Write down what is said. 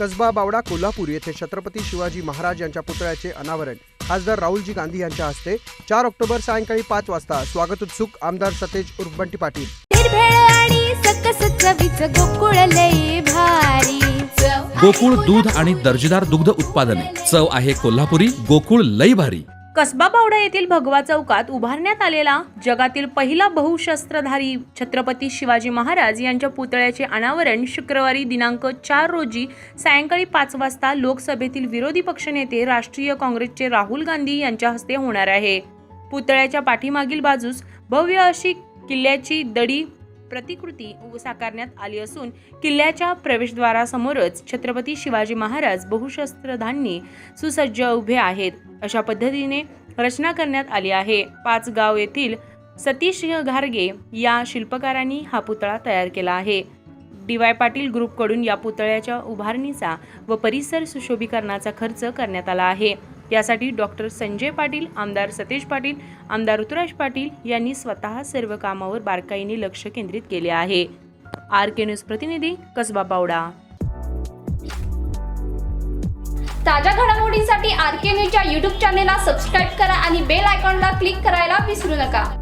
कसबा बावडा कोल्हापूर येथे छत्रपती शिवाजी महाराज यांच्या पुतळ्याचे अनावरण. खासदार राहुलजी गांधी यांच्या हस्ते चार ऑक्टोबर सायंकाळी पाच वाजता स्वागत उत्सुक आमदार सतेज उर्फ बंटी पाटील गोकुळ दूध आणि दर्जेदार दुग्ध उत्पादने. चव आहे कोल्हापुरी गोकुळ लई भारी. कसबा पावडा येथील भगवा चौकात उभारण्यात आलेला जगातील पहिला बहुशस्त्रधारी छत्रपती शिवाजी महाराज यांच्या पुतळ्याचे अनावरण शुक्रवारी दिनांक चार रोजी सायंकाळी पाच वाजता लोकसभेतील विरोधी पक्षनेते राष्ट्रीय काँग्रेसचे राहुल गांधी यांच्या हस्ते होणार आहे. पुतळ्याच्या पाठीमागील बाजूस भव्य अशी किल्ल्याची दडी प्रतिकृती साकारण्यात आली असून किल्ल्याच्या प्रवेशद्वारासमोरच छत्रपती शिवाजी महाराज बहुशस्त्रधांनी सुसज्ज उभे आहेत. अशा पद्धतीने रचना करण्यात आली आहे. पाच गाव येथील सतीश घारगे या शिल्पकारांनी हा पुतळा तयार केला आहे. डी वाय पाटील ग्रुपकडून या पुतळ्याच्या उभारणीचा व परिसर सुशोभीकरणाचा खर्च करण्यात आला आहे. यासाठी डॉक्टर संजय पाटील आमदार सतेज पाटील आमदार ऋतुराज पाटील यांनी स्वतः सर्व कामावर बारकाईने लक्ष केंद्रित केले आहे. आर के न्यूज प्रतिनिधी कसबा पावडा ताज्या घडामोडींसाठी आर के न्यूजच्या यूट्यूब चॅनेलला सबस्क्राईब करा आणि बेल आयकॉनला क्लिक करायला विसरू नका.